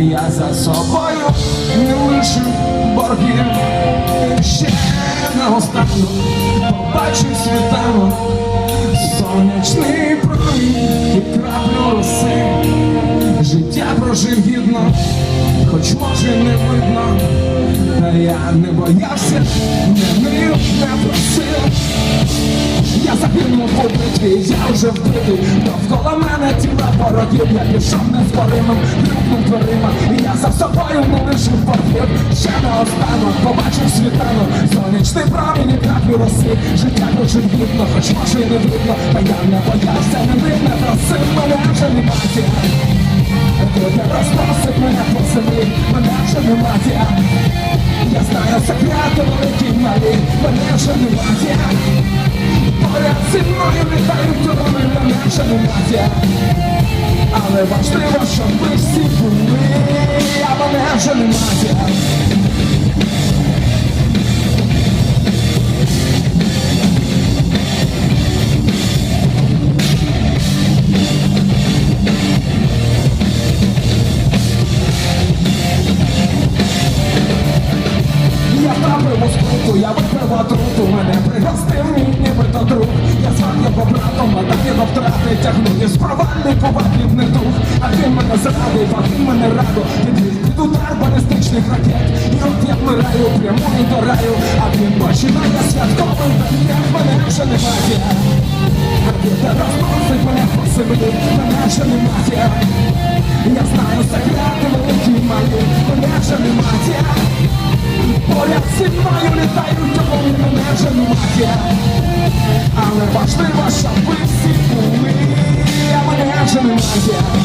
Я за собою не лишу боргів. Ще на останню побачив світанок, сонячний промінь і краплю роси. Життя прожив гідно, хоч може не видно, та я не боявся, не нив, не просив. Загинув у битві, я вже вбитий. Довкола мене тіла ворогів Я пішов незборимим, грюкнув дверима. І я за собою не лишив боргів Ще наостанок побачив світанок. Сонячний промінь і краплю роси Життя дуже видно, хоч може і не видно. Та я не боявся, не вив, не просив Мене вже немає Люди розпросить мене по землі Мене вже немає Я знаю секрети великі малі. Мене вже немає дрони, мене вже немає Але важливо, щоб ви всі були, а мене вже у скруту, я випив отруту Мене пригостив мій нібито друг його втрати тягнув Із провальний повадлів дух А він мене зрадив, а він мене радо. Під удар балістичних ракет. І от я вмираю, прямую до раю. А він починає святковий банкет Мене вже немає. А вітер розносить мене по землі Мене вже немає. Я знаю секрети великі мої Мене вже немає. Поряд зі мною літають дрони, мене вже немає. Але важливо, Yeah.